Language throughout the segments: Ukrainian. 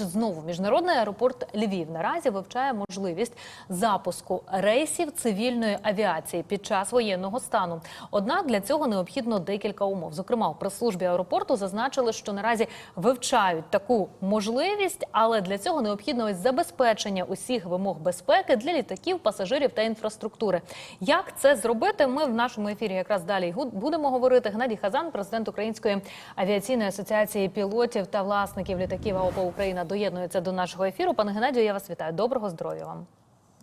Знову міжнародний аеропорт Львів наразі вивчає можливість запуску рейсів цивільної авіації під час воєнного стану. Однак для цього необхідно декілька умов. Зокрема, у прес-службі аеропорту зазначили, що наразі вивчають таку можливість, але для цього необхідно ось забезпечення усіх вимог безпеки для літаків, пасажирів та інфраструктури. Як це зробити? Ми в нашому ефірі якраз далі будемо говорити. Геннадій Хазан, президент Української авіаційної асоціації пілотів та власників літаків АОП Україна, доєднується до нашого ефіру. Пане Геннадію, я вас вітаю. Доброго здоров'я вам.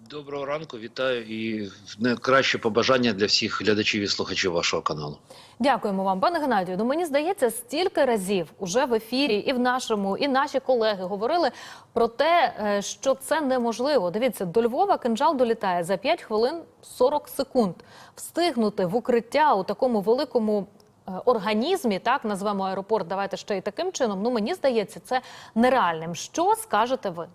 Доброго ранку, вітаю і найкраще побажання для всіх глядачів і слухачів вашого каналу. Дякуємо вам, пане Геннадію. Ну мені здається, стільки разів уже в ефірі і в нашому, і наші колеги говорили про те, е, що це неможливо. Дивіться, до Львова кинжал долітає за 5 хвилин 40 секунд. Встигнути в укриття у такому великому. Е, Організмі, так назвемо аеропорт, давайте ще й таким чином. Ну мені здається, це нереальним. Що скажете ви?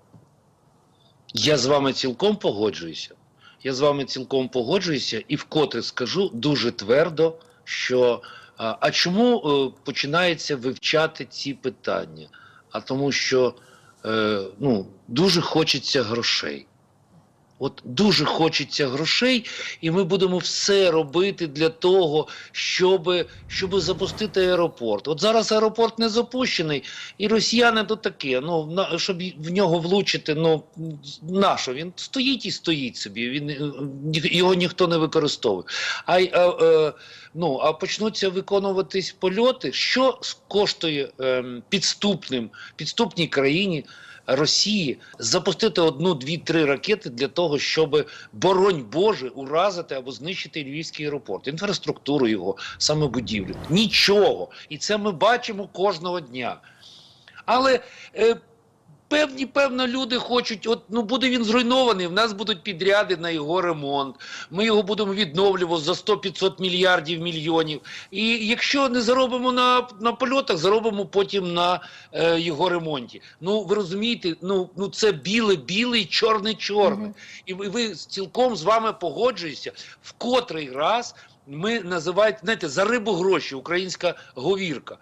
Я з вами цілком погоджуюся. Я з вами цілком погоджуюся і вкотре скажу дуже твердо, що а, а чому е, починається вивчати ці питання? А тому, що е, ну, дуже хочеться грошей. От дуже хочеться грошей, і ми будемо все робити для того, щоб, щоб запустити аеропорт. От зараз аеропорт не запущений, і росіяни то таке. Ну на щоб в нього влучити, ну нащо? Він стоїть і стоїть собі. Він е, його ніхто не використовує. А, а, е, ну а почнуться виконуватись польоти. Що коштує ем, підступним підступній країні? Росії запустити одну, дві, три ракети для того, щоб боронь Боже уразити або знищити львівський аеропорт, інфраструктуру його, саме будівлю. Нічого. І це ми бачимо кожного дня. Але е, певні, певно, люди хочуть, от ну буде він зруйнований, в нас будуть підряди на його ремонт. Ми його будемо відновлювати за 100-500 мільярдів мільйонів. І якщо не заробимо на, на польотах, заробимо потім на е, його ремонті. Ну ви розумієте, ну, ну це біле-біле і чорне-чорне. Мгм. І ви, ви цілком з вами погоджуюся. В котрий раз ми називаємо, знаєте, за рибу гроші, українська говірка.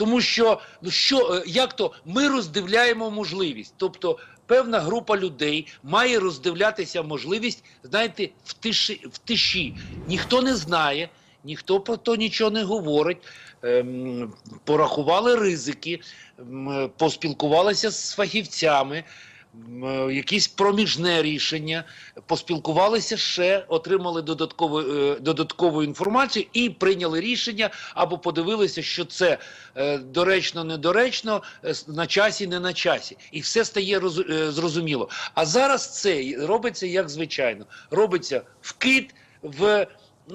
Тому що ну що, е, як то ми роздивляємо можливість, тобто певна група людей має роздивлятися можливість, знаєте, в тиші, в тиші. Ніхто не знає, ніхто про то нічого не говорить. Ем, порахували ризики, ем, поспілкувалися з фахівцями. Е, Якісь проміжне рішення, поспілкувалися ще, отримали додаткову, е, додаткову інформацію і прийняли рішення або подивилися, що це е, доречно, недоречно, на часі, не на часі. І все стає роз, зрозуміло. А зараз це робиться як звичайно. Робиться вкид в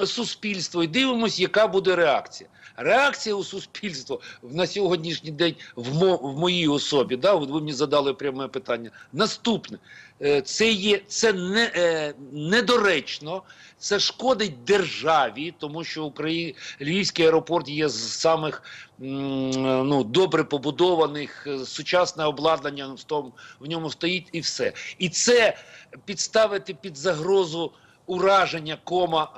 суспільство і дивимося, яка буде реакція. Реакція у суспільство в- на сьогоднішній день в, мо, в моїй особі, да, ви мені задали пряме питання. Наступне, Е, це є це не, е, недоречно, це шкодить державі, тому що Украї... Львівський аеропорт є з самих м, ну, добре побудованих, е, сучасне обладнання в, тому, в ньому стоїть і все. І це підставити під загрозу ураження кома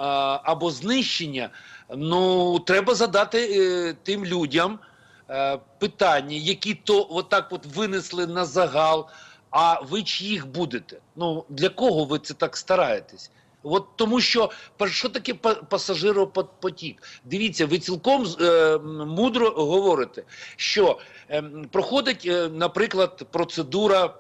або знищення, ну треба задати е, тим людям е, питання, які то отак от винесли на загал. А ви чиїх будете? Ну для кого ви це так стараєтесь? От тому, що що таке пасажиропотік? Дивіться, ви цілком е, мудро говорите, що е, проходить, е, наприклад, процедура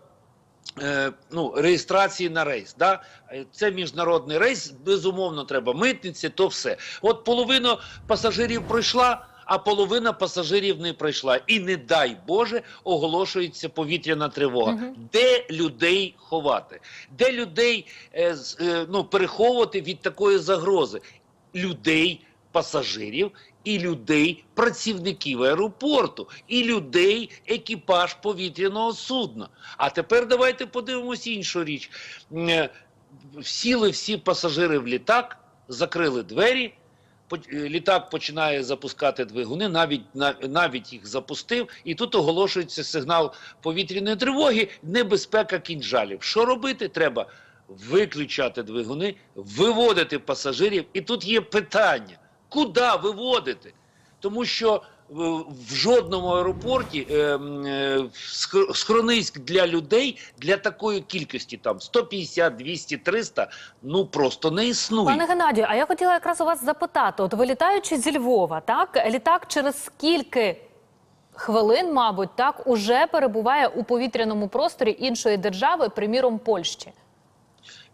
ну, реєстрації на рейс. Да? Е, Це міжнародний рейс, безумовно, треба митниці, то все. От половина пасажирів пройшла. А половина пасажирів не пройшла, і не дай Боже оголошується повітряна тривога. Мгм. Де людей ховати? Де людей е, е, ну, переховувати від такої загрози? Людей, пасажирів і людей, працівників аеропорту, і людей, екіпаж повітряного судна. А тепер давайте подивимося іншу річ. Е, Сіли всі пасажири в літак, закрили двері. е, Літак починає запускати двигуни, навіть навіть їх запустив, і тут оголошується сигнал повітряної тривоги, небезпека кінжалів. Що робити? Треба виключати двигуни, виводити пасажирів. І тут є питання: куди виводити? Тому що в в жодному аеропорті е, е, схрониськ для людей для такої кількості там 150, 200, 300, ну просто не існує. Пане Геннадію, а я хотіла якраз у вас запитати: от вилітаючи зі Львова, так літак через скільки хвилин, мабуть, так уже перебуває у повітряному просторі іншої держави, приміром Польщі.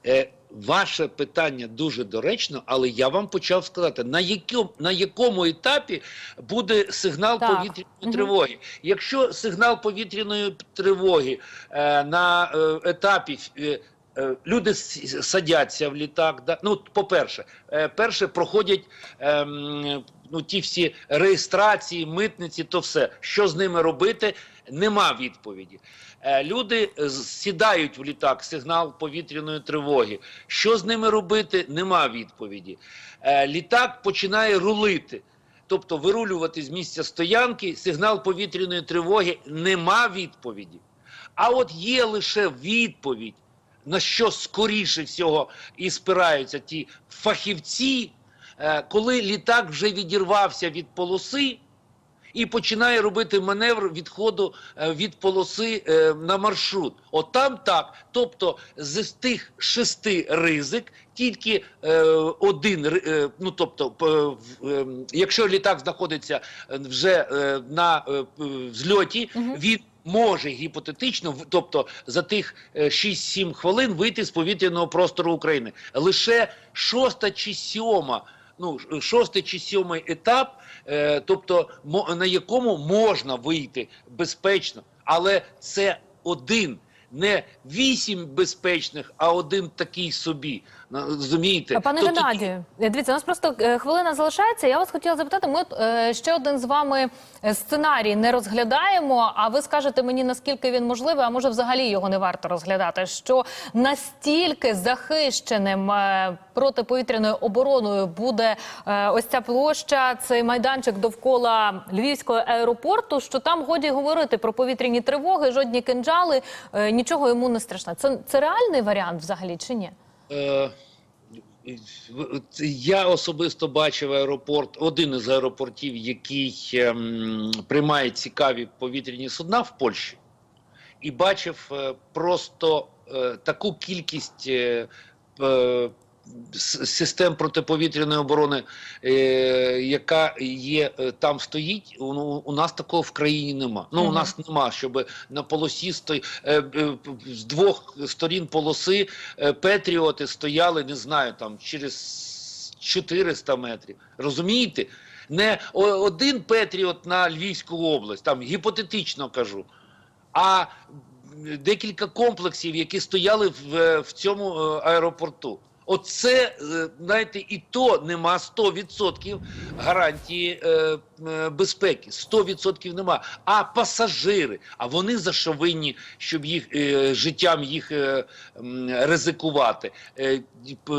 Е, ваше питання дуже доречно, але я вам почав сказати, на якому, на якому етапі буде сигнал Так. повітряної тривоги. Якщо сигнал повітряної тривоги е, на е, етапі е, е, люди садяться в літак, да? ну, по-перше, е, перше проходять ем, ну, ті всі реєстрації, митниці, то все. Що з ними робити? Нема відповіді. Е, Люди сідають в літак, сигнал повітряної тривоги. Що з ними робити? Нема відповіді. Е, Літак починає рулити. Тобто вирулювати з місця стоянки, сигнал повітряної тривоги нема відповіді. А от є лише відповідь, на що скоріше всього і спираються ті фахівці, коли літак вже відірвався від полоси і починає робити маневр відходу е, від полоси е, на маршрут. От там так. Тобто з тих шести ризик тільки е, один, е, ну тобто, е, якщо літак знаходиться е, вже е, на е, взльоті, він може гіпотетично, тобто за тих е, 6-7 хвилин вийти з повітряного простору України. Лише шоста чи сьома. Ну, шостий чи сьомий етап, е, тобто на якому можна вийти безпечно, але це один, не вісім безпечних, а один такий собі. Розумієте? Пане Тобто Геннадію, е, дивіться, у нас просто е, хвилина залишається. Я вас хотіла запитати. Ми е, ще один з вами сценарій не розглядаємо. А ви скажете мені наскільки він можливий, а може взагалі його не варто розглядати? Що настільки захищеним протиповітряною обороною буде ось ця площа, цей майданчик довкола Львівського аеропорту, що там годі говорити про повітряні тривоги, жодні кинджали, нічого йому не страшно. Це, це реальний варіант взагалі чи ні? Е, Я особисто бачив аеропорт, один із аеропортів, який ем, приймає цікаві повітряні судна в Польщі, і бачив е, просто е, таку кількість систем протиповітряної оборони, е, яка є е, там стоїть. У, у нас такого в країні нема. Ну, у нас нема, щоб на полосі стой, е, е, з двох сторін полоси е, Петріоти стояли, не знаю, там через 400 метрів. Розумієте? Не один Петріот на Львівську область, там гіпотетично кажу, а декілька комплексів, які стояли в, е, в цьому е, аеропорту. Оце, е, знаєте, і то нема 100% гарантії е, е, безпеки. 100% нема. А пасажири, а вони за що винні, щоб їх життям їх ризикувати,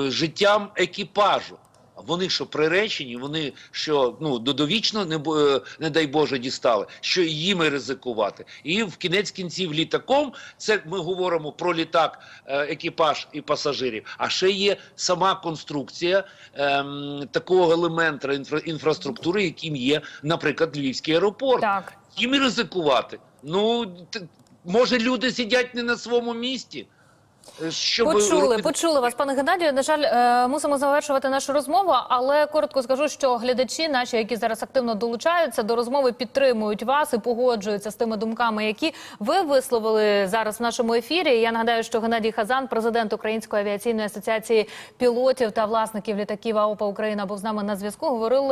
життям екіпажу. Вони що приречені, вони що ну до- довічно не, е, не дай Боже дістали, що і їм ризикувати. І в кінець кінців літаком це ми говоримо про літак, е, екіпаж і пасажирів. А ще є сама конструкція ем, такого елемента інфра, інфраструктури, яким є, наприклад, Львівський аеропорт. Так. Їм і ризикувати. Ну може люди сидять не на своєму місці. Щоб Почули, робити- почули вас, пане Геннадію. На жаль, е, мусимо завершувати нашу розмову, але коротко скажу, що глядачі, наші, які зараз активно долучаються до розмови, підтримують вас і погоджуються з тими думками, які ви висловили зараз в нашому ефірі. Я нагадаю, що Геннадій Хазан, президент Української авіаційної асоціації пілотів та власників літаків АОПА Україна, був з нами на зв'язку. Говорили.